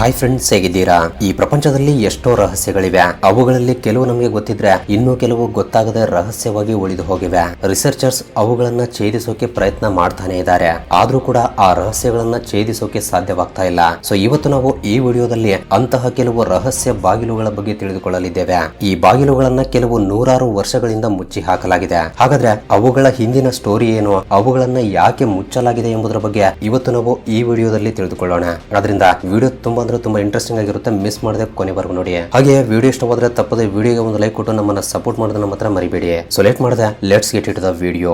Hi friends ಹೇಗಿದ್ದೀರಾ? ಈ ಪ್ರಪಂಚದಲ್ಲಿ ಎಷ್ಟೋ ರಹಸ್ಯಗಳಿವೆ. ಅವುಗಳಲ್ಲಿ ಕೆಲವು ನಮಗೆ ಗೊತ್ತಿದ್ರೆ, ಇನ್ನು ಕೆಲವು ಗೊತ್ತಾಗದೆ ರಹಸ್ಯವಾಗಿ ಉಳಿದು ಹೋಗಿವೆ. ರಿಸರ್ಚರ್ಸ್ ಅವುಗಳನ್ನ ಛೇದಿಸೋಕೆ ಪ್ರಯತ್ನ ಮಾಡ್ತಾನೆ ಇದ್ದಾರೆ. ಆದ್ರೂ ಕೂಡ ಆ ರಹಸ್ಯಗಳನ್ನ ಛೇದಿಸೋಕೆ ಸಾಧ್ಯವಾಗ್ತಾ ಇಲ್ಲ. ಸೊ ಇವತ್ತು ನಾವು ಈ ವಿಡಿಯೋದಲ್ಲಿ ಅಂತಹ ಕೆಲವು ರಹಸ್ಯ ಬಾಗಿಲುಗಳ ಬಗ್ಗೆ ತಿಳಿದುಕೊಳ್ಳಲಿದ್ದೇವೆ. ಈ ಬಾಗಿಲುಗಳನ್ನ ಕೆಲವು ನೂರಾರು ವರ್ಷಗಳಿಂದ ಮುಚ್ಚಿ ಹಾಕಲಾಗಿದೆ. ಹಾಗಾದ್ರೆ ಅವುಗಳ ಹಿಂದಿನ ಸ್ಟೋರಿ ಏನು? ಅವುಗಳನ್ನ ಯಾಕೆ ಮುಚ್ಚಲಾಗಿದೆ ಎಂಬುದರ ಬಗ್ಗೆ ಇವತ್ತು ನಾವು ಈ ವಿಡಿಯೋದಲ್ಲಿ ತಿಳಿದುಕೊಳ್ಳೋಣ. ಅದರಿಂದ ವಿಡಿಯೋ ತುಂಬಾ ಅಂದ್ರೆ ತುಂಬಾ ಇಂಟ್ರೆಸ್ಟಿಂಗ್ ಆಗಿರುತ್ತೆ. ಮಿಸ್ ಮಾಡದೆ ಕೊನೆವರೆಗೂ ನೋಡಿ. ಹಾಗೆ ವಿಡಿಯೋ ಇಷ್ಟವಾದ್ರೆ ತಪ್ಪದೆ ವಿಡಿಯೋಗೆ ಒಂದು ಲೈಕ್ ಕೊಟ್ಟು ನಮ್ಮನ್ನ ಸಪೋರ್ಟ್ ಮಾಡೋದನ್ನ ಮಾತ್ರ ಮರಿಬೇಡಿ. ಸೊ ಲೇಟ್ ಮಾಡದೆ let's get it the video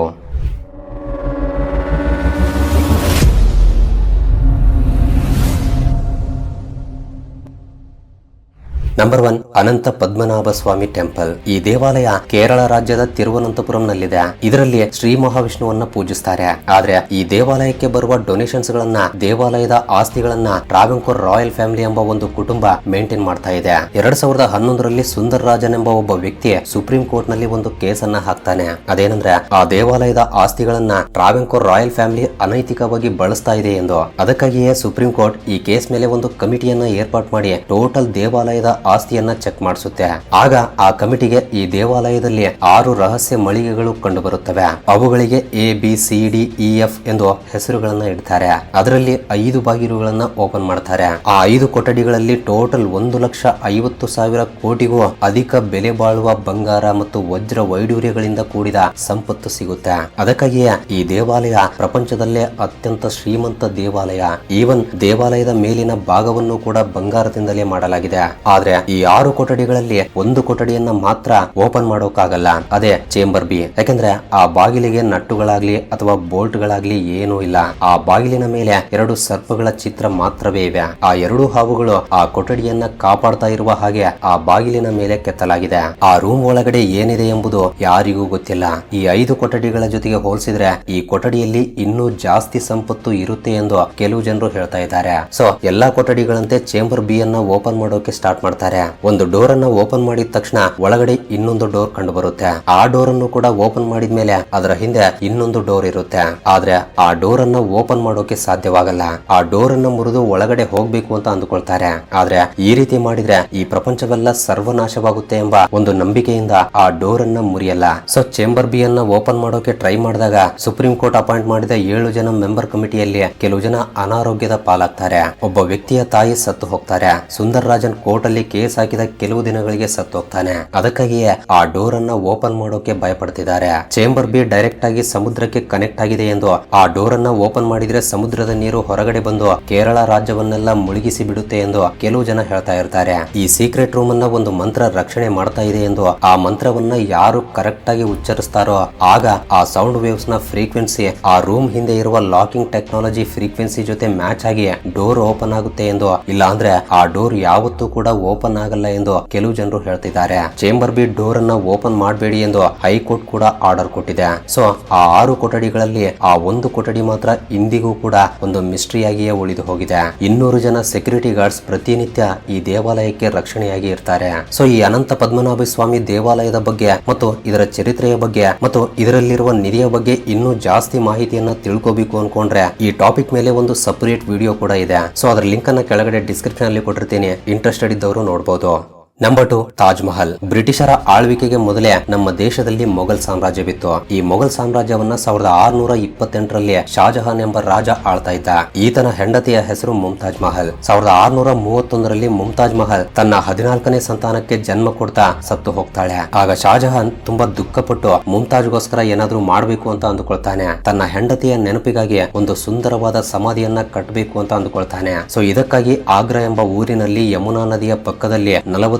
number one Ananta Padmanabha Swamy temple ಈ ದೇವಾಲಯ ಕೇರಳ ರಾಜ್ಯದ ತಿರುವನಂತಪುರಂನಲ್ಲಿದೆ. ಇದರಲ್ಲಿ ಶ್ರೀ ಮಹಾವಿಷ್ಣುವನ್ನ ಪೂಜಿಸ್ತಾರೆ. ಆದ್ರೆ ಈ ದೇವಾಲಯಕ್ಕೆ ಬರುವ ಡೊನೇಷನ್ಸ್ ಗಳನ್ನ, ದೇವಾಲಯದ ಆಸ್ತಿಗಳನ್ನ ಟ್ರಾವೆಂಕೋರ್ ರಾಯಲ್ ಫ್ಯಾಮಿಲಿ ಎಂಬ ಒಂದು ಕುಟುಂಬ ಮೇಂಟೈನ್ ಮಾಡ್ತಾ ಇದೆ. ಎರಡ್ ಸಾವಿರದ ಹನ್ನೊಂದರಲ್ಲಿ ಸುಂದರ್ ರಾಜನ್ ಎಂಬ ಒಬ್ಬ ವ್ಯಕ್ತಿ ಸುಪ್ರೀಂ ಕೋರ್ಟ್ನಲ್ಲಿ ಒಂದು ಕೇಸನ್ನ ಹಾಕ್ತಾನೆ. ಅದೇನಂದ್ರೆ, ಆ ದೇವಾಲಯದ ಆಸ್ತಿಗಳನ್ನ ಟ್ರಾವೆಂಕೋರ್ ರಾಯಲ್ ಫ್ಯಾಮಿಲಿ ಅನೈತಿಕವಾಗಿ ಬಳಸ್ತಾ ಇದೆ ಎಂದು. ಅದಕ್ಕಾಗಿಯೇ ಸುಪ್ರೀಂ ಕೋರ್ಟ್ ಈ ಕೇಸ್ ಮೇಲೆ ಒಂದು ಕಮಿಟಿಯನ್ನ ಏರ್ಪಾಟ್ ಮಾಡಿ ಟೋಟಲ್ ದೇವಾಲಯದ ಆಸ್ತಿಯನ್ನ ಚೆಕ್ ಮಾಡಿಸುತ್ತೆ. ಆಗ ಆ ಕಮಿಟಿಗೆ ಈ ದೇವಾಲಯದಲ್ಲಿ ಆರು ರಹಸ್ಯ ಮಳಿಗೆಗಳು ಕಂಡು ಬರುತ್ತವೆ ಅವುಗಳಿಗೆ A, B, C, D, E, F ಎಂದು ಹೆಸರುಗಳನ್ನ ಇಡ್ತಾರೆ. ಅದರಲ್ಲಿ ಐದು ಬಾಗಿಲುಗಳನ್ನ ಓಪನ್ ಮಾಡ್ತಾರೆ. ಆ ಐದು ಕೊಠಡಿಗಳಲ್ಲಿ ಟೋಟಲ್ ಒಂದು ಲಕ್ಷ ಐವತ್ತು ಸಾವಿರ ಕೋಟಿಗೂ ಅಧಿಕ ಬೆಲೆ ಬಾಳುವ ಬಂಗಾರ ಮತ್ತು ವಜ್ರ ವೈಡೂರ್ಯಗಳಿಂದ ಕೂಡಿದ ಸಂಪತ್ತು ಸಿಗುತ್ತೆ. ಅದಕ್ಕಾಗಿಯೇ ಈ ದೇವಾಲಯ ಪ್ರಪಂಚದಲ್ಲೇ ಅತ್ಯಂತ ಶ್ರೀಮಂತ ದೇವಾಲಯ. ಈವನ್ ದೇವಾಲಯದ ಮೇಲಿನ ಭಾಗವನ್ನು ಕೂಡ ಬಂಗಾರದಿಂದಲೇ ಮಾಡಲಾಗಿದೆ. ಆದ್ರೆ ಈ ಆರು ಕೊಠಡಿಗಳಲ್ಲಿ ಒಂದು ಕೊಠಡಿಯನ್ನ ಮಾತ್ರ ಓಪನ್ ಮಾಡೋಕ್ಕಾಗಲ್ಲ. ಅದೇ ಚೇಂಬರ್ ಬಿ ಯಾಕಂದ್ರೆ ಆ ಬಾಗಿಲಿಗೆ ನಟ್ಟುಗಳಾಗ್ಲಿ ಅಥವಾ ಬೋಲ್ಟ್ ಗಳಾಗ್ಲಿ ಏನೂ ಇಲ್ಲ. ಆ ಬಾಗಿಲಿನ ಮೇಲೆ ಎರಡು ಸರ್ಪಗಳ ಚಿತ್ರ ಮಾತ್ರವೇ ಇವೆ. ಆ ಎರಡು ಹಾವುಗಳು ಆ ಕೊಠಡಿಯನ್ನ ಕಾಪಾಡ್ತಾ ಇರುವ ಹಾಗೆ ಆ ಬಾಗಿಲಿನ ಮೇಲೆ ಕೆತ್ತಲಾಗಿದೆ. ಆ ರೂಮ್ ಒಳಗಡೆ ಏನಿದೆ ಎಂಬುದು ಯಾರಿಗೂ ಗೊತ್ತಿಲ್ಲ. ಈ ಐದು ಕೊಠಡಿಗಳ ಜೊತೆಗೆ ಹೋಲಿಸಿದ್ರೆ ಈ ಕೊಠಡಿಯಲ್ಲಿ ಇನ್ನೂ ಜಾಸ್ತಿ ಸಂಪತ್ತು ಇರುತ್ತೆ ಎಂದು ಕೆಲವು ಜನರು ಹೇಳ್ತಾ ಇದ್ದಾರೆ. ಸೊ ಎಲ್ಲಾ ಕೊಠಡಿಗಳಂತೆ ಚೇಂಬರ್ ಬಿ ಅನ್ನ ಓಪನ್ ಮಾಡೋಕೆ ಸ್ಟಾರ್ಟ್ ಮಾಡ್ತಾರೆ. ಒಂದು ಡೋರ್ ಅನ್ನ ಓಪನ್ ಮಾಡಿದ ತಕ್ಷಣ ಒಳಗಡೆ ಇನ್ನೊಂದು ಡೋರ್ ಕಂಡು ಬರುತ್ತೆ ಆ ಡೋರ್ ಅನ್ನು ಕೂಡ ಓಪನ್ ಮಾಡಿದ ಮೇಲೆ ಅದರ ಹಿಂದೆ ಇನ್ನೊಂದು ಡೋರ್ ಇರುತ್ತೆ. ಆದ್ರೆ ಆ ಡೋರ್ ಅನ್ನ ಓಪನ್ ಮಾಡೋಕೆ ಸಾಧ್ಯವಾಗಲ್ಲ. ಆ ಡೋರ್ ಅನ್ನ ಮುರಿದು ಒಳಗಡೆ ಹೋಗ್ಬೇಕು ಅಂತ ಅಂದುಕೊಳ್ತಾರೆ. ಆದ್ರೆ ಈ ರೀತಿ ಮಾಡಿದ್ರೆ ಈ ಪ್ರಪಂಚವೆಲ್ಲ ಸರ್ವನಾಶವಾಗುತ್ತೆ ಎಂಬ ಒಂದು ನಂಬಿಕೆಯಿಂದ ಆ ಡೋರ್ ಅನ್ನ ಮುರಿಯಲ್ಲ. ಸೊ ಚೇಂಬರ್ ಬಿ ಅನ್ನ ಓಪನ್ ಮಾಡೋಕೆ ಟ್ರೈ ಮಾಡಿದಾಗ ಸುಪ್ರೀಂ ಕೋರ್ಟ್ ಅಪಾಯಿಂಟ್ ಮಾಡಿದ ಏಳು ಜನ ಮೆಂಬರ್ ಕಮಿಟಿಯಲ್ಲಿ ಕೆಲವು ಜನ ಅನಾರೋಗ್ಯದ ಪಾಲಾಗ್ತಾರೆ. ಒಬ್ಬ ವ್ಯಕ್ತಿಯ ತಾಯಿ ಸತ್ತು ಹೋಗ್ತಾರೆ. ಸುಂದರ್ ರಾಜನ್ ಕೋರ್ಟ್ ಅಲ್ಲಿ ಕೇಸ್ ಹಾಕಿದ ಕೆಲವು ದಿನಗಳಿಗೆ ಸತ್ತೋಗ್ತಾನೆ. ಅದಕ್ಕಾಗಿಯೇ ಆ ಡೋರ್ ಅನ್ನ ಓಪನ್ ಮಾಡೋಕೆ ಭಯಪಡ್ತಿದ್ದಾರೆ. ಚೇಂಬರ್ ಬಿ ಡೈರೆಕ್ಟ್ ಆಗಿ ಸಮುದ್ರಕ್ಕೆ ಕನೆಕ್ಟ್ ಆಗಿದೆ ಎಂದು ಆ ಡೋರ್ ಅನ್ನ ಓಪನ್ ಮಾಡಿದ್ರೆ ಸಮುದ್ರದ ನೀರು ಹೊರಗಡೆ ಬಂದು ಕೇರಳ ರಾಜ್ಯವನ್ನೆಲ್ಲ ಮುಳುಗಿಸಿ ಬಿಡುತ್ತೆ ಎಂದು ಕೆಲವು ಜನ ಹೇಳ್ತಾ ಇರ್ತಾರೆ. ಈ ಸೀಕ್ರೆಟ್ ರೂಮ್ ಅನ್ನ ಒಂದು ಮಂತ್ರ ರಕ್ಷಣೆ ಮಾಡ್ತಾ ಇದೆ ಎಂದು ಆ ಮಂತ್ರವನ್ನ ಯಾರು ಕರೆಕ್ಟ್ ಆಗಿ ಉಚ್ಚರಿಸ್ತಾರೋ ಆಗ ಆ ಸೌಂಡ್ ವೇವ್ಸ್ನ ಫ್ರೀಕ್ವೆನ್ಸಿ ಆ ರೂಮ್ ಹಿಂದೆ ಇರುವ ಲಾಕಿಂಗ್ ಟೆಕ್ನಾಲಜಿ ಫ್ರೀಕ್ವೆನ್ಸಿ ಜೊತೆ ಮ್ಯಾಚ್ ಆಗಿ ಡೋರ್ ಓಪನ್ ಆಗುತ್ತೆ ಎಂದು ಇಲ್ಲ ಅಂದ್ರೆ ಆ ಡೋರ್ ಯಾವತ್ತೂ ಕೂಡ ಓಪನ್ ಆಗಲ್ಲ ಎಂದು ಕೆಲವು ಜನರು ಹೇಳ್ತಿದ್ದಾರೆ. ಚೇಂಬರ್ ಬಿ ಡೋರ್ ಅನ್ನ ಓಪನ್ ಮಾಡಬೇಡಿ ಎಂದು ಹೈಕೋರ್ಟ್ ಕೂಡ ಆರ್ಡರ್ ಕೊಟ್ಟಿದೆ. ಸೊ, ಆ ಆರು ಕೊಠಡಿಗಳಲ್ಲಿ ಆ ಒಂದು ಕೊಠಡಿ ಮಾತ್ರ ಇಂದಿಗೂ ಕೂಡ ಒಂದು ಮಿಸ್ಟ್ರಿಯಾಗಿಯೇ ಉಳಿದು ಹೋಗಿದೆ. ಇನ್ನೂರು ಜನ ಸೆಕ್ಯೂರಿಟಿ ಗಾರ್ಡ್ಸ್ ಪ್ರತಿನಿತ್ಯ ಈ ದೇವಾಲಯಕ್ಕೆ ರಕ್ಷಣೆಯಾಗಿ ಇರ್ತಾರೆ. ಸೊ, ಈ ಅನಂತ ಪದ್ಮನಾಭ ಸ್ವಾಮಿ ದೇವಾಲಯದ ಬಗ್ಗೆ ಮತ್ತು ಇದರ ಚರಿತ್ರೆಯ ಬಗ್ಗೆ ಮತ್ತು ಇದರಲ್ಲಿರುವ ನಿಧಿಯ ಬಗ್ಗೆ ಇನ್ನೂ ಜಾಸ್ತಿ ಮಾಹಿತಿಯನ್ನ ತಿಳ್ಕೋಬೇಕು ಅನ್ಕೊಂಡ್ರೆ ಈ ಟಾಪಿಕ್ ಮೇಲೆ ಒಂದು ಸಪರೇಟ್ ವಿಡಿಯೋ ಕೂಡ ಇದೆ. ಸೊ, ಅದರ ಲಿಂಕ್ ಅನ್ನ ಕೆಳಗಡೆ ಡಿಸ್ಕ್ರಿಪ್ಷನ್ ಅಲ್ಲಿ ಕೊಟ್ಟಿರ್ತೀನಿ. ಇಂಟ್ರೆಸ್ಟೆಡ್ ಇದ್ದವರು ನೋಡಬಹುದು ನಂಬರ್ ಟು ತಾಜ್ ಮಹಲ್ ಬ್ರಿಟಿಷರ ಆಳ್ವಿಕೆಗೆ ಮೊದಲೇ ನಮ್ಮ ದೇಶದಲ್ಲಿ ಮೊಘಲ್ ಸಾಮ್ರಾಜ್ಯವಿತ್ತು. ಈ ಮೊಘಲ್ ಸಾಮ್ರಾಜ್ಯವನ್ನ ಸಾವಿರದ ಆರುನೂರ ಇಪ್ಪತ್ತೆಂಟರಲ್ಲಿ ಶಾಜಹಾನ್ ಎಂಬ ರಾಜ ಆಳ್ತಾ ಇದ್ದ. ಈತನ ಹೆಂಡತಿಯ ಹೆಸರು ಮುಮ್ತಾಜ್ ಮಹಲ್ ಸಾವಿರದ ಆರುನೂರ ಮೂವತ್ತೊಂದರಲ್ಲಿ ಮುಮ್ತಾಜ್ ಮಹಲ್ ತನ್ನ ಹದಿನಾಲ್ಕನೇ ಸಂತಾನಕ್ಕೆ ಜನ್ಮ ಕೊಡ್ತಾ ಸತ್ತು ಹೋಗ್ತಾಳೆ. ಆಗ ಶಾಜಹಾನ್ ತುಂಬಾ ದುಃಖಪಟ್ಟು ಮುಮ್ತಾಜ್ಗೋಸ್ಕರ ಏನಾದ್ರೂ ಮಾಡಬೇಕು ಅಂತ ಅಂದುಕೊಳ್ತಾನೆ. ತನ್ನ ಹೆಂಡತಿಯ ನೆನಪಿಗಾಗಿ ಒಂದು ಸುಂದರವಾದ ಸಮಾಧಿಯನ್ನ ಕಟ್ಟಬೇಕು ಅಂತ ಅಂದುಕೊಳ್ತಾನೆ. ಸೊ ಇದಕ್ಕಾಗಿ ಆಗ್ರಾ ಎಂಬ ಊರಿನಲ್ಲಿ ಯಮುನಾ ನದಿಯ ಪಕ್ಕದಲ್ಲಿ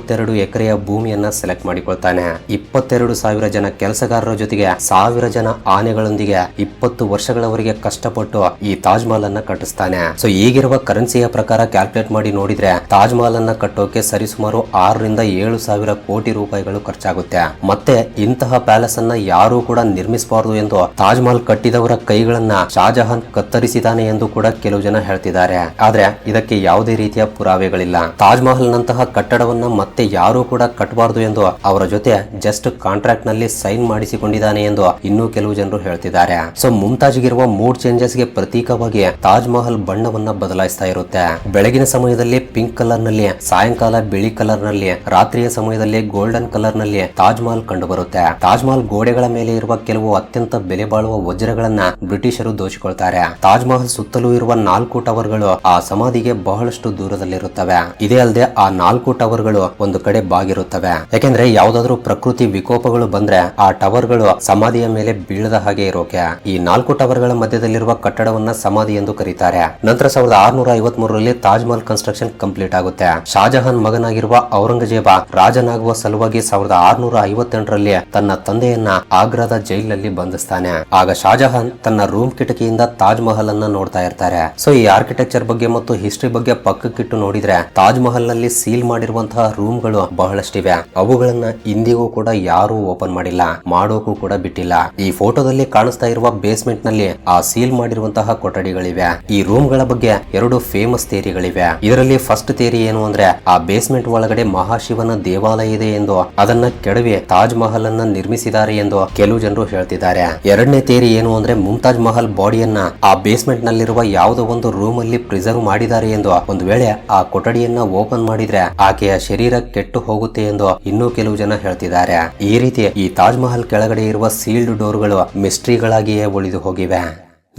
ನಲವತ್ತೆರಡು ಎಕರೆಯ ಭೂಮಿಯನ್ನ ಸೆಲೆಕ್ಟ್ ಮಾಡಿಕೊಳ್ತಾನೆ. ಇಪ್ಪತ್ತೆರಡು ಸಾವಿರ ಜನ ಕೆಲಸಗಾರರ ಜೊತೆಗೆ ಸಾವಿರ ಜನ ಆನೆಗಳೊಂದಿಗೆ ಇಪ್ಪತ್ತು ವರ್ಷಗಳವರೆಗೆ ಕಷ್ಟಪಟ್ಟು ಈ ತಾಜ್ ಮಹಲ್ ಅನ್ನ ಕಟ್ಟಿಸ್ತಾನೆ. ಸೊ ಈಗಿರುವ ಕರೆನ್ಸಿಯ ಪ್ರಕಾರ ಕ್ಯಾಲ್ಕುಲೇಟ್ ಮಾಡಿ ನೋಡಿದ್ರೆ ತಾಜ್ ಮಹಲ್ ಅನ್ನ ಕಟ್ಟೋಕೆ ಸರಿಸುಮಾರು ಆರರಿಂದ ಏಳು ಸಾವಿರ ಕೋಟಿ ರೂಪಾಯಿಗಳು ಖರ್ಚಾಗುತ್ತೆ. ಮತ್ತೆ ಇಂತಹ ಪ್ಯಾಲೇಸ್ ಅನ್ನ ಯಾರೂ ಕೂಡ ನಿರ್ಮಿಸಬಾರದು ಎಂದು ತಾಜ್ ಮಹಲ್ ಕಟ್ಟಿದವರ ಕೈಗಳನ್ನ ಶಾಜಹಾನ್ ಕತ್ತರಿಸಿದಾನೆ ಎಂದು ಕೂಡ ಕೆಲವು ಜನ ಹೇಳ್ತಿದ್ದಾರೆ. ಆದ್ರೆ ಇದಕ್ಕೆ ಯಾವುದೇ ರೀತಿಯ ಪುರಾವೆಗಳಿಲ್ಲ. ತಾಜ್ ಮಹಲ್ ನಂತಹ ಕಟ್ಟಡವನ್ನ ಮತ್ತೆ ಯಾರೂ ಕೂಡ ಕಟ್ಟಬಾರದು ಎಂದು ಅವರ ಜೊತೆ ಜಸ್ಟ್ ಕಾಂಟ್ರಾಕ್ಟ್ನಲ್ಲಿ ಸೈನ್ ಮಾಡಿಸಿಕೊಂಡಿದ್ದಾನೆ ಎಂದು ಇನ್ನೂ ಕೆಲವು ಜನರು ಹೇಳ್ತಿದ್ದಾರೆ. ಸೊ ಮುಮ್ತಾಜ್ಗಿರುವ ಮೂಡ್ ಚೇಂಜಸ್ಗೆ ಪ್ರತೀಕವಾಗಿ ತಾಜ್ ಮಹಲ್ ಬಣ್ಣವನ್ನ ಬದಲಾಯಿಸ್ತಾ ಇರುತ್ತೆ. ಬೆಳಗಿನ ಸಮಯದಲ್ಲಿ ಪಿಂಕ್ ಕಲರ್ನಲ್ಲಿ, ಸಾಯಂಕಾಲ ಬಿಳಿ ಕಲರ್ನಲ್ಲಿ, ರಾತ್ರಿಯ ಸಮಯದಲ್ಲಿ ಗೋಲ್ಡನ್ ಕಲರ್ನಲ್ಲಿ ತಾಜ್ ಮಹಲ್ ಕಂಡು ಬರುತ್ತೆ ತಾಜ್ ಮಹಲ್ ಗೋಡೆಗಳ ಮೇಲೆ ಇರುವ ಕೆಲವು ಅತ್ಯಂತ ಬೆಲೆ ಬಾಳುವ ವಜ್ರಗಳನ್ನ ಬ್ರಿಟಿಷರು ದೋಚಿಕೊಳ್ತಾರೆ. ತಾಜ್ ಮಹಲ್ ಸುತ್ತಲೂ ಇರುವ ನಾಲ್ಕು ಟವರ್ಗಳು ಆ ಸಮಾಧಿಗೆ ಬಹಳಷ್ಟು ದೂರದಲ್ಲಿರುತ್ತವೆ. ಇದೇ ಅಲ್ಲದೆ ಆ ನಾಲ್ಕು ಟವರ್ಗಳು ಒಂದು ಕಡೆ ಬಾಗಿರುತ್ತವೆ. ಯಾಕೆಂದ್ರೆ ಯಾವ್ದಾದ್ರು ಪ್ರಕೃತಿ ವಿಕೋಪಗಳು ಬಂದ್ರೆ ಆ ಟವರ್ಗಳು ಸಮಾಧಿಯ ಮೇಲೆ ಬೀಳದ ಹಾಗೆ ಇರೋಕೆ. ಈ ನಾಲ್ಕು ಟವರ್ಗಳ ಮಧ್ಯದಲ್ಲಿರುವ ಕಟ್ಟಡವನ್ನ ಸಮಾಧಿ ಎಂದು ಕರೀತಾರೆ. ನಂತರ ಸಾವಿರದ ಆರ್ನೂರ ಐವತ್ ಮೂರರಲ್ಲಿ ತಾಜ್ ಮಹಲ್ ಕನ್ಸ್ಟ್ರಕ್ಷನ್ ಕಂಪ್ಲೀಟ್ ಆಗುತ್ತೆ. ಶಾಜಹಾನ್ ಮಗನಾಗಿರುವ ಔರಂಗಜೇಬ ರಾಜನಾಗುವ ಸಲುವಾಗಿ ಸಾವಿರದ ಆರ್ನೂರ ಐವತ್ತೆಂಟರಲ್ಲಿ ತನ್ನ ತಂದೆಯನ್ನ ಆಗ್ರಾದ ಜೈಲಿನಲ್ಲಿ ಬಂಧಿಸ್ತಾನೆ. ಆಗ ಶಾಜಹಾನ್ ತನ್ನ ರೂಮ್ ಕಿಟಕಿಯಿಂದ ತಾಜ್ ಮಹಲ್ ಅನ್ನ ನೋಡ್ತಾ ಇರ್ತಾರೆ. ಸೊ ಈ ಆರ್ಕಿಟೆಕ್ಚರ್ ಬಗ್ಗೆ ಮತ್ತು ಹಿಸ್ಟ್ರಿ ಬಗ್ಗೆ ಪಕ್ಕಕ್ಕಿಟ್ಟು ನೋಡಿದ್ರೆ ತಾಜ್ ಮಹಲ್ನಲ್ಲಿ ಸೀಲ್ ಮಾಡಿರುವಂತಹ ರೂಮ್ ಗಳು ಬಹಳಷ್ಟಿವೆ. ಅವುಗಳನ್ನ ಇಂದಿಗೂ ಕೂಡ ಯಾರೂ ಓಪನ್ ಮಾಡಿಲ್ಲ. ಮಾಡೋಕು ಕೂಡ ಬಿಟ್ಟಿಲ್ಲ. ಈ ಫೋಟೋದಲ್ಲಿ ಕಾಣಿಸ್ತಾ ಇರುವ ಬೇಸ್ಮೆಂಟ್ನಲ್ಲಿ ಆ ಸೀಲ್ ಮಾಡಿರುವಂತಹ ಕೊಠಡಿಗಳಿವೆ. ಈ ರೂಮ್ಗಳ ಬಗ್ಗೆ ಎರಡು ಫೇಮಸ್ ಥೇರಿಗಳಿವೆ ಇದರಲ್ಲಿ ಫಸ್ಟ್ ಥೇರಿ ಏನು ಅಂದ್ರೆ ಆ ಬೇಸ್ಮೆಂಟ್ ಒಳಗಡೆ ಮಹಾಶಿವನ ದೇವಾಲಯ ಇದೆ ಎಂದು, ಅದನ್ನ ಕೆಡವಿ ತಾಜ್ ಮಹಲ್ ಅನ್ನ ನಿರ್ಮಿಸಿದ್ದಾರೆ ಎಂದು ಕೆಲವು ಜನರು ಹೇಳ್ತಿದ್ದಾರೆ. ಎರಡನೇ ಥೇರಿ ಏನು ಅಂದ್ರೆ ಮುಮ್ತಾಜ್ ಮಹಲ್ ಬಾಡಿಯನ್ನ ಆ ಬೇಸ್ಮೆಂಟ್ ನಲ್ಲಿರುವ ಯಾವುದೋ ಒಂದು ರೂಮ್ ಅಲ್ಲಿ ಪ್ರಿಸರ್ವ್ ಮಾಡಿದ್ದಾರೆ ಎಂದು ಒಂದು ವೇಳೆ ಆ ಕೊಠಡಿಯನ್ನ ಓಪನ್ ಮಾಡಿದ್ರೆ, ಆಕೆಯ ಶರೀರ ಕೆಟ್ಟು ಹೋಗುತ್ತೆ ಎಂದು ಇನ್ನೂ ಕೆಲವು ಜನ ಹೇಳ್ತಿದ್ದಾರೆ. ಈ ರೀತಿ ಈ ತಾಜ್ ಮಹಲ್ ಕೆಳಗಡೆ ಇರುವ ಸೀಲ್ಡ್ ಡೋರ್ಗಳು ಮಿಸ್ಟ್ರಿಗಳಾಗಿಯೇ ಉಳಿದು ಹೋಗಿವೆ.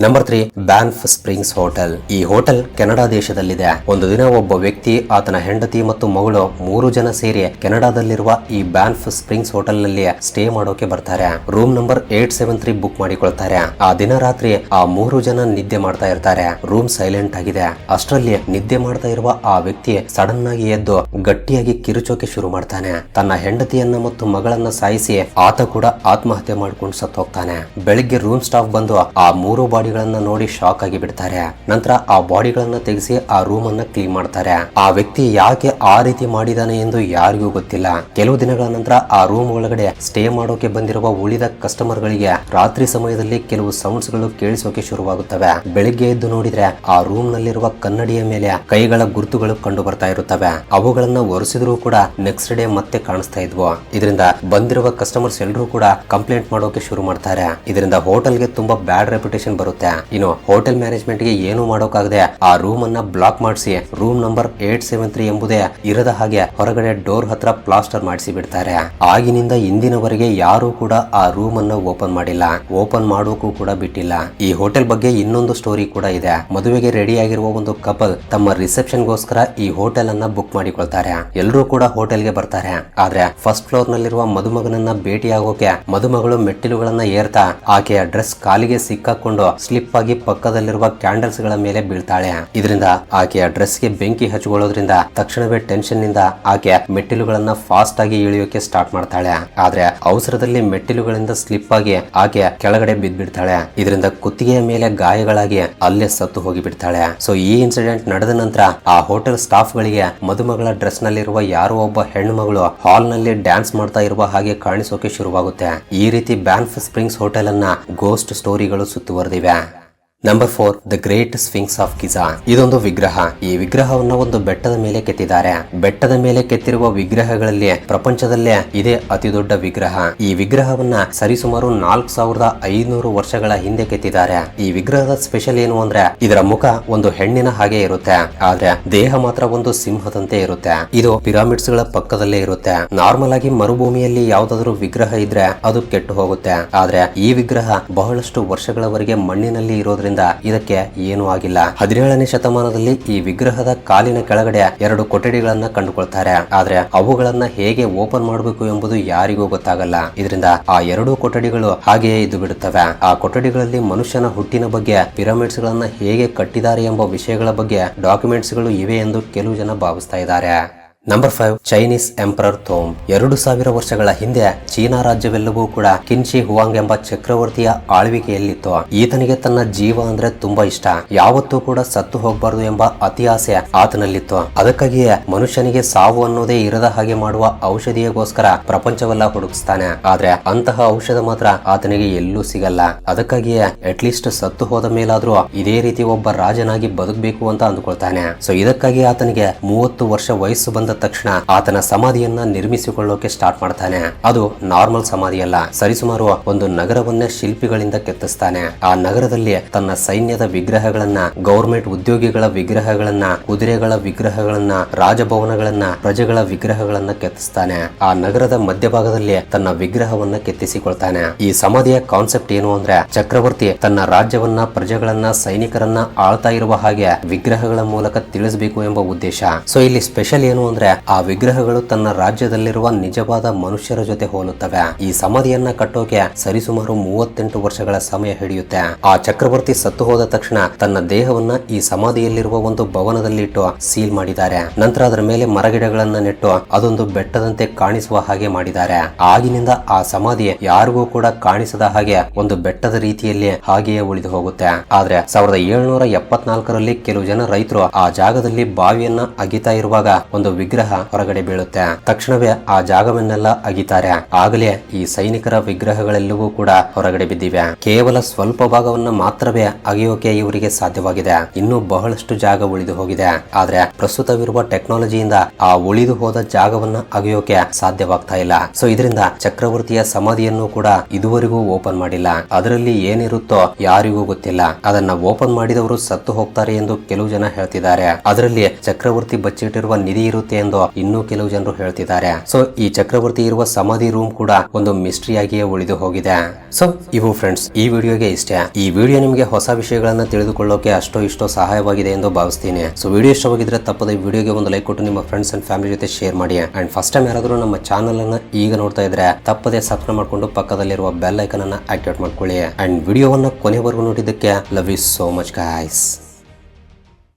Number three Banff Springs hotel ಈ ಹೋಟೆಲ್ ಕೆನಡಾ ದೇಶದಲ್ಲಿದೆ. ಒಂದು ದಿನ ಒಬ್ಬ ವ್ಯಕ್ತಿ, ಆತನ ಹೆಂಡತಿ ಮತ್ತು ಮಗಳು ಮೂರು ಜನ ಸೇರಿ ಕೆನಡಾದಲ್ಲಿರುವ ಈ ಬ್ಯಾನ್ಫ್ ಸ್ಪ್ರಿಂಗ್ಸ್ ಹೋಟೆಲ್ನಲ್ಲಿ ಸ್ಟೇ ಮಾಡೋಕೆ ಬರ್ತಾರೆ. Room number eight seven three book ಮಾಡಿಕೊಳ್ತಾರೆ. ಆ ದಿನ ರಾತ್ರಿ ಆ ಮೂರು ಜನ ನಿದ್ದೆ ಮಾಡ್ತಾ ಇರ್ತಾರೆ. ರೂಮ್ ಸೈಲೆಂಟ್ ಆಗಿದೆ. ಅಷ್ಟರಲ್ಲಿ ನಿದ್ದೆ ಮಾಡ್ತಾ ಇರುವ ಆ ವ್ಯಕ್ತಿ ಸಡನ್ ಆಗಿ ಎದ್ದು ಗಟ್ಟಿಯಾಗಿ ಕಿರುಚೋಕೆ ಶುರು ಮಾಡ್ತಾನೆ. ತನ್ನ ಹೆಂಡತಿಯನ್ನ ಮತ್ತು ಮಗಳನ್ನ ಸಾಯಿಸಿ ಆತ ಕೂಡ ಆತ್ಮಹತ್ಯೆ ಮಾಡ್ಕೊಂಡು ಸತ್ತು ಹೋಗ್ತಾನೆ ಬೆಳಿಗ್ಗೆ ರೂಮ್ ಸ್ಟಾಫ್ ಬಂದು ಆ ಮೂರು ಬಾಡಿಗಳನ್ನ ನೋಡಿ ಶಾಕ್ ಆಗಿ ಬಿಡ್ತಾರೆ ನಂತರ ಆ ಬಾಡಿಗಳನ್ನ ತೆಗೆಸಿ ಆ ರೂಮ್ ಅನ್ನ ಕ್ಲೀನ್ ಮಾಡ್ತಾರೆ. ಆ ವ್ಯಕ್ತಿ ಯಾಕೆ ಆ ರೀತಿ ಮಾಡಿದಾನೆ ಎಂದು ಯಾರಿಗೂ ಗೊತ್ತಿಲ್ಲ. ಕೆಲವು ದಿನಗಳ ನಂತರ ಆ ರೂಮ್ ಒಳಗಡೆ ಸ್ಟೇ ಮಾಡೋಕೆ ಬಂದಿರುವ ಉಳಿದ ಕಸ್ಟಮರ್ ಗಳಿಗೆ ರಾತ್ರಿ ಸಮಯದಲ್ಲಿ ಕೆಲವು ಸೌಂಡ್ಸ್ಗಳು ಕೇಳಿಸೋಕೆ ಶುರುವಾಗುತ್ತವೆ. ಬೆಳಿಗ್ಗೆ ಎದ್ದು ನೋಡಿದ್ರೆ ಆ ರೂಮ್ ನಲ್ಲಿರುವ ಕನ್ನಡಿಯ ಮೇಲೆ ಕೈಗಳ ಗುರುತುಗಳು ಕಂಡು ಬರ್ತಾ ಇರುತ್ತವೆ. ಅವುಗಳನ್ನ ಒರೆಸಿದ್ರು ಕೂಡ ನೆಕ್ಸ್ಟ್ ಡೇ ಮತ್ತೆ ಕಾಣಿಸ್ತಾ ಇದ್ವು. ಇದರಿಂದ ಬಂದಿರುವ ಕಸ್ಟಮರ್ಸ್ ಎಲ್ಲರೂ ಕೂಡ ಕಂಪ್ಲೇಂಟ್ ಮಾಡೋಕೆ ಶುರು ಮಾಡ್ತಾರೆ. ಇದರಿಂದ ಹೋಟೆಲ್ಗೆ ತುಂಬಾ ಬ್ಯಾಡ್ ರೆಪ್ಯುಟೇಷನ್ ಬರುತ್ತೆ. ಇನ್ನು ಹೋಟೆಲ್ ಮ್ಯಾನೇಜ್ಮೆಂಟ್ಗೆ ಏನು ಮಾಡೋಕಾಗದೆ ಆ ರೂಮ್ ಅನ್ನ ಬ್ಲಾಕ್ ಮಾಡಿಸಿ, room number eight seven three ಎಂಬುದೇ ಇರದ ಹಾಗೆ ಹೊರಗಡೆ ಡೋರ್ ಹತ್ರ ಪ್ಲಾಸ್ಟರ್ ಮಾಡಿಸಿ ಬಿಡ್ತಾರೆ. ಆಗಿನಿಂದ ಇಂದಿನವರೆಗೆ ಯಾರು ಕೂಡ ಆ ರೂಮ್ ಅನ್ನ ಓಪನ್ ಮಾಡಿಲ್ಲ. ಓಪನ್ ಮಾಡೋಕು ಕೂಡ ಬಿಟ್ಟಿಲ್ಲ. ಈ ಹೋಟೆಲ್ ಬಗ್ಗೆ ಇನ್ನೊಂದು ಸ್ಟೋರಿ ಕೂಡ ಇದೆ. ಮದುವೆಗೆ ರೆಡಿ ಆಗಿರುವ ಒಂದು ಕಪಲ್ ತಮ್ಮ ರಿಸೆಪ್ಷನ್ ಗೋಸ್ಕರ ಈ ಹೋಟೆಲ್ ಅನ್ನ ಬುಕ್ ಮಾಡಿಕೊಳ್ತಾರೆ. ಎಲ್ಲರೂ ಕೂಡ ಹೋಟೆಲ್ಗೆ ಬರ್ತಾರೆ. ಆದ್ರೆ ಫಸ್ಟ್ ಫ್ಲೋರ್ ನಲ್ಲಿರುವ ಮದುಮಗನನ್ನ ಭೇಟಿ ಆಗೋಕೆ ಮದುಮಗಳು ಮೆಟ್ಟಿಲುಗಳನ್ನ ಏರ್ತಾ ಆಕೆಯ ಡ್ರೆಸ್ ಕಾಲಿಗೆ ಸಿಕ್ಕಾಕೊಂಡು ಸ್ಲಿಪ್ ಆಗಿ ಪಕ್ಕದಲ್ಲಿರುವ ಕ್ಯಾಂಡಲ್ಸ್ಗಳ ಮೇಲೆ ಬೀಳ್ತಾಳೆ. ಇದರಿಂದ ಆಕೆಯ ಡ್ರೆಸ್ಗೆ ಬೆಂಕಿ ಹಚ್ಚಿಕೊಳ್ಳೋದ್ರಿಂದ ತಕ್ಷಣವೇ ಟೆನ್ಷನ್ನಿಂದ ಆಕೆ ಮೆಟ್ಟಿಲುಗಳನ್ನ ಫಾಸ್ಟ್ ಆಗಿ ಇಳಿಯೋಕೆ ಸ್ಟಾರ್ಟ್ ಮಾಡ್ತಾಳೆ. ಆದ್ರೆ ಅವಸರದಲ್ಲಿ ಮೆಟ್ಟಿಲುಗಳಿಂದ ಸ್ಲಿಪ್ ಆಗಿ ಆಕೆ ಕೆಳಗಡೆ ಬಿದ್ದ್ಬಿಡ್ತಾಳೆ. ಇದರಿಂದ ಕುತ್ತಿಗೆಯ ಮೇಲೆ ಗಾಯಗಳಾಗಿ ಅಲ್ಲೇ ಸತ್ತು ಹೋಗಿ ಬಿಡ್ತಾಳೆ ಸೊ ಈ ಇನ್ಸಿಡೆಂಟ್ ನಡೆದ ನಂತರ ಆ ಹೋಟೆಲ್ ಸ್ಟಾಫ್ ಗಳಿಗೆ ಮದುಮಗಳ ಡ್ರೆಸ್ ನಲ್ಲಿರುವ ಯಾರೋ ಒಬ್ಬ ಹೆಣ್ಣು ಮಗಳು ಹಾಲ್ನಲ್ಲಿ ಡ್ಯಾನ್ಸ್ ಮಾಡ್ತಾ ಇರುವ ಹಾಗೆ ಕಾಣಿಸೋಕೆ ಶುರುವಾಗುತ್ತೆ. ಈ ರೀತಿ ಬ್ಯಾನ್ಫ್ ಸ್ಪ್ರಿಂಗ್ಸ್ ಹೋಟೆಲ್ ಅನ್ನ ಗೋಸ್ಟ್ ಸ್ಟೋರಿಗಳು ಸುತ್ತುವರೆದಿವೆ. Buda. Number four the great Sphinx of Giza ಇದೊಂದು ವಿಗ್ರಹ. ಈ ವಿಗ್ರಹವನ್ನ ಒಂದು ಬೆಟ್ಟದ ಮೇಲೆ ಕೆತ್ತಿದ್ದಾರೆ. ಬೆಟ್ಟದ ಮೇಲೆ ಕೆತ್ತಿರುವ ವಿಗ್ರಹಗಳಲ್ಲಿ ಪ್ರಪಂಚದಲ್ಲೇ ಇದೇ ಅತಿ ದೊಡ್ಡ ವಿಗ್ರಹ. ಈ ವಿಗ್ರಹವನ್ನ ಸರಿಸುಮಾರು ನಾಲ್ಕು ಸಾವಿರದ ಐನೂರು ವರ್ಷಗಳ ಹಿಂದೆ ಕೆತ್ತಿದ್ದಾರೆ. ಈ ವಿಗ್ರಹದ ಸ್ಪೆಷಲ್ ಏನು ಅಂದ್ರೆ, ಇದರ ಮುಖ ಒಂದು ಹೆಣ್ಣಿನ ಹಾಗೆ ಇರುತ್ತೆ. ಆದ್ರೆ, ದೇಹ ಮಾತ್ರ ಒಂದು ಸಿಂಹದಂತೆ ಇರುತ್ತೆ. ಇದು ಪಿರಾಮಿಡ್ಸ್ಗಳ ಪಕ್ಕದಲ್ಲೇ ಇರುತ್ತೆ. ನಾರ್ಮಲ್ ಆಗಿ ಮರುಭೂಮಿಯಲ್ಲಿ ಯಾವ್ದಾದ್ರು ವಿಗ್ರಹ ಇದ್ರೆ ಅದು ಕೆಟ್ಟು ಹೋಗುತ್ತೆ. ಆದ್ರೆ, ಈ ವಿಗ್ರಹ ಬಹಳಷ್ಟು ವರ್ಷಗಳವರೆಗೆ ಮಣ್ಣಿನಲ್ಲಿ ಇರೋದ್ರಿಂದ ಇದಕ್ಕೆ ಏನೂ ಆಗಿಲ್ಲ. ಹದಿನೇಳನೇ ಶತಮಾನದಲ್ಲಿ ಈ ವಿಗ್ರಹದ ಕಾಲಿನ ಕೆಳಗಡೆ ಎರಡು ಕೊಠಡಿಗಳನ್ನ ಕಂಡುಕೊಳ್ತಾರೆ. ಆದ್ರೆ ಅವುಗಳನ್ನ ಹೇಗೆ ಓಪನ್ ಮಾಡಬೇಕು ಎಂಬುದು ಯಾರಿಗೂ ಗೊತ್ತಾಗಲ್ಲ. ಇದರಿಂದ ಆ ಎರಡು ಕೊಠಡಿಗಳು ಹಾಗೆಯೇ ಇದ್ದು ಬಿಡುತ್ತವೆ. ಆ ಕೊಠಡಿಗಳಲ್ಲಿ ಮನುಷ್ಯನ ಹುಟ್ಟಿನ ಬಗ್ಗೆ ಪಿರಮಿಡ್ಸ್ ಗಳನ್ನ ಹೇಗೆ ಕಟ್ಟಿದ್ದಾರೆ ಎಂಬ ವಿಷಯಗಳ ಬಗ್ಗೆ ಡಾಕ್ಯುಮೆಂಟ್ಸ್ಗಳು ಇವೆ ಎಂದು ಕೆಲವು ಜನ ಭಾವಿಸ್ತಾ ಇದ್ದಾರೆ. Number five Chinese emperor Thome ಎರಡು ಸಾವಿರ ವರ್ಷಗಳ ಹಿಂದೆ ಚೀನಾ ರಾಜ್ಯವೆಲ್ಲವೂ ಕೂಡ ಕಿನ್ಶಿ ಹುವಾಂಗ್ ಎಂಬ ಚಕ್ರವರ್ತಿಯ ಆಳ್ವಿಕೆಯಲ್ಲಿತ್ತು. ಈತನಿಗೆ ತನ್ನ ಜೀವ ಅಂದ್ರೆ ತುಂಬಾ ಇಷ್ಟ. ಯಾವತ್ತೂ ಕೂಡ ಸತ್ತು ಹೋಗಬಾರದು ಎಂಬ ಅತಿ ಆಸೆ ಆತನಲ್ಲಿತ್ತು. ಅದಕ್ಕಾಗಿಯೇ ಮನುಷ್ಯನಿಗೆ ಸಾವು ಅನ್ನೋದೇ ಇರದ ಹಾಗೆ ಮಾಡುವ ಔಷಧಿಯಗೋಸ್ಕರ ಪ್ರಪಂಚವೆಲ್ಲ ಹುಡುಕಿಸ್ತಾನೆ. ಆದ್ರೆ ಅಂತಹ ಔಷಧ ಮಾತ್ರ ಆತನಿಗೆ ಎಲ್ಲೂ ಸಿಗಲ್ಲ. ಅದಕ್ಕಾಗಿಯೇ ಅಟ್ಲೀಸ್ಟ್ ಸತ್ತು ಹೋದ ಮೇಲಾದ್ರೂ ಇದೇ ರೀತಿ ಒಬ್ಬ ರಾಜನಾಗಿ ಬದುಕಬೇಕು ಅಂತ ಅಂದ್ಕೊಳ್ತಾನೆ. ಸೊ ಇದಕ್ಕಾಗಿ ಆತನಿಗೆ ಮೂವತ್ತು ವರ್ಷ ವಯಸ್ಸು ಬಂದ ತಕ್ಷಣ ಆತನ ಸಮಾಧಿಯನ್ನ ನಿರ್ಮಿಸಿಕೊಳ್ಳೋಕೆ ಸ್ಟಾರ್ಟ್ ಮಾಡ್ತಾನೆ. ಅದು ನಾರ್ಮಲ್ ಸಮಾಧಿ ಅಲ್ಲ ಸರಿಸುಮಾರು ಒಂದು ನಗರವನ್ನೇ ಶಿಲ್ಪಿಗಳಿಂದ ಕೆತ್ತಿಸ್ತಾನೆ. ಆ ನಗರದಲ್ಲಿ ತನ್ನ ಸೈನ್ಯದ ವಿಗ್ರಹಗಳನ್ನ ಗೌರ್ಮೆಂಟ್ ಉದ್ಯೋಗಿಗಳ ವಿಗ್ರಹಗಳನ್ನ, ಕುದುರೆಗಳ ವಿಗ್ರಹಗಳನ್ನ, ರಾಜಭವನಗಳನ್ನ, ಪ್ರಜೆಗಳ ವಿಗ್ರಹಗಳನ್ನ ಕೆತ್ತಿಸ್ತಾನೆ. ಆ ನಗರದ ಮಧ್ಯಭಾಗದಲ್ಲಿ ತನ್ನ ವಿಗ್ರಹವನ್ನ ಕೆತ್ತಿಸಿಕೊಳ್ತಾನೆ. ಈ ಸಮಾಧಿಯ ಕಾನ್ಸೆಪ್ಟ್ ಏನು ಅಂದ್ರೆ ಚಕ್ರವರ್ತಿ ತನ್ನ ರಾಜ್ಯವನ್ನ, ಪ್ರಜೆಗಳನ್ನ, ಸೈನಿಕರನ್ನ ಆಳ್ತಾ ಇರುವ ಹಾಗೆ ವಿಗ್ರಹಗಳ ಮೂಲಕ ತಿಳಿಸಬೇಕು ಎಂಬ ಉದ್ದೇಶ. ಸೊ ಇಲ್ಲಿ ಸ್ಪೆಷಲ್ ಏನು ಆ ವಿಗ್ರಹಗಳು ತನ್ನ ರಾಜ್ಯದಲ್ಲಿರುವ ನಿಜವಾದ ಮನುಷ್ಯರ ಜೊತೆ ಹೋಲುತ್ತವೆ. ಈ ಸಮಾಧಿಯನ್ನ ಕಟ್ಟೋಕೆ ಸರಿಸುಮಾರು ಮೂವತ್ತೆಂಟು ವರ್ಷಗಳ ಸಮಯ ಹಿಡಿಯುತ್ತೆ. ಆ ಚಕ್ರವರ್ತಿ ಸತ್ತು ಹೋದ ತಕ್ಷಣ ತನ್ನ ದೇಹವನ್ನ ಈ ಸಮಾಧಿಯಲ್ಲಿರುವ ಒಂದು ಭವನದಲ್ಲಿ ಇಟ್ಟು ಸೀಲ್ ಮಾಡಿದ್ದಾರೆ. ನಂತರ ಅದರ ಮೇಲೆ ಮರಗಿಡಗಳನ್ನ ನೆಟ್ಟು ಅದೊಂದು ಬೆಟ್ಟದಂತೆ ಕಾಣಿಸುವ ಹಾಗೆ ಮಾಡಿದ್ದಾರೆ. ಆಗಿನಿಂದ ಆ ಸಮಾಧಿ ಯಾರಿಗೂ ಕೂಡ ಕಾಣಿಸದ ಹಾಗೆ ಒಂದು ಬೆಟ್ಟದ ರೀತಿಯಲ್ಲಿ ಹಾಗೆಯೇ ಉಳಿದು ಹೋಗುತ್ತೆ. ಆದ್ರೆ ಸಾವಿರದ ಏಳ್ನೂರ ಎಪ್ಪತ್ನಾಲ್ಕರಲ್ಲಿ ಕೆಲವು ಜನ ರೈತರು ಆ ಜಾಗದಲ್ಲಿ ಬಾವಿಯನ್ನ ಅಗಿತಾ ಇರುವಾಗ ಒಂದು ವಿಗ್ರಹ ಹೊರಗಡೆ ಬೀಳುತ್ತೆ. ತಕ್ಷಣವೇ ಆ ಜಾಗವನ್ನೆಲ್ಲ ಅಗಿತಾರೆ. ಆಗಲೇ ಈ ಸೈನಿಕರ ವಿಗ್ರಹಗಳೆಲ್ಲವೂ ಕೂಡ ಹೊರಗಡೆ ಬಿದ್ದಿವೆ. ಕೇವಲ ಸ್ವಲ್ಪ ಭಾಗವನ್ನ ಮಾತ್ರವೇ ಅಗೆಯೋಕೆ ಇವರಿಗೆ ಸಾಧ್ಯವಾಗಿದೆ. ಇನ್ನೂ ಬಹಳಷ್ಟು ಜಾಗ ಉಳಿದು ಹೋಗಿದೆ. ಆದ್ರೆ ಪ್ರಸ್ತುತವಿರುವ ಟೆಕ್ನಾಲಜಿಯಿಂದ ಆ ಉಳಿದು ಹೋದ ಜಾಗವನ್ನ ಅಗೆಯೋಕೆ ಸಾಧ್ಯವಾಗ್ತಾ ಇಲ್ಲ. ಸೊ ಇದರಿಂದ ಚಕ್ರವರ್ತಿಯ ಸಮಾಧಿಯನ್ನು ಕೂಡ ಇದುವರೆಗೂ ಓಪನ್ ಮಾಡಿಲ್ಲ. ಅದರಲ್ಲಿ ಏನಿರುತ್ತೋ ಯಾರಿಗೂ ಗೊತ್ತಿಲ್ಲ. ಅದನ್ನ ಓಪನ್ ಮಾಡಿದವರು ಸತ್ತು ಹೋಗ್ತಾರೆ ಎಂದು ಕೆಲವು ಜನ ಹೇಳ್ತಿದ್ದಾರೆ. ಅದರಲ್ಲಿ ಚಕ್ರವರ್ತಿ ಬಚ್ಚಿಟ್ಟಿರುವ ನಿಧಿ ಇರುತ್ತೆ ಎಂದು ಇನ್ನೂ ಕೆಲವು ಜನರು ಹೇಳ್ತಿದ್ದಾರೆ. ಸೊ ಈ ಚಕ್ರವರ್ತಿ ಇರುವ ಸಮಾಧಿ ರೂಮ್ ಕೂಡ ಒಂದು ಮಿಸ್ಟ್ರಿಯಾಗಿಯೇ ಉಳಿದು ಹೋಗಿದೆ. ಸೊ ಇವು ಫ್ರೆಂಡ್ಸ್ ಈ ವಿಡಿಯೋಗೆ ಇಷ್ಟೇ. ಈ ವಿಡಿಯೋ ನಿಮಗೆ ಹೊಸ ವಿಷಯಗಳನ್ನ ತಿಳಿದುಕೊಳ್ಳೋಕೆ ಅಷ್ಟೋ ಇಷ್ಟೋ ಸಹಾಯವಾಗಿದೆ ಎಂದು ಭಾವಿಸ್ತೀನಿ. ಸೊ ವಿಡಿಯೋ ಇಷ್ಟವಾಗಿದ್ರೆ ತಪ್ಪದೆ ವಿಡಿಯೋಗೆ ಒಂದು ಲೈಕ್ ಕೊಟ್ಟು ನಿಮ್ಮ ಫ್ರೆಂಡ್ಸ್ ಅಂಡ್ ಫ್ಯಾಮಿಲಿ ಜೊತೆ ಶೇರ್ ಮಾಡಿ. ಅಂಡ್ ಫಸ್ಟ್ ಟೈಮ್ ಯಾರಾದರೂ ನಮ್ಮ ಚಾನಲ್ ಅನ್ನ ಈಗ ನೋಡ್ತಾ ಇದ್ರೆ ತಪ್ಪದೆ ಸಬ್ಸ್ಕ್ರೈಬ್ ಮಾಡ್ಕೊಂಡು ಪಕ್ಕದಲ್ಲಿರುವ ಬೆಲ್ ಐಕನ್ ಅನ್ನ ಆಕ್ಟಿವೇಟ್ ಮಾಡ್ಕೊಳ್ಳಿ. ಅಂಡ್ ವಿಡಿಯೋವನ್ನ ಕೊನೆವರೆಗೂ ನೋಡಿದ್ದಕ್ಕೆ love you so much guys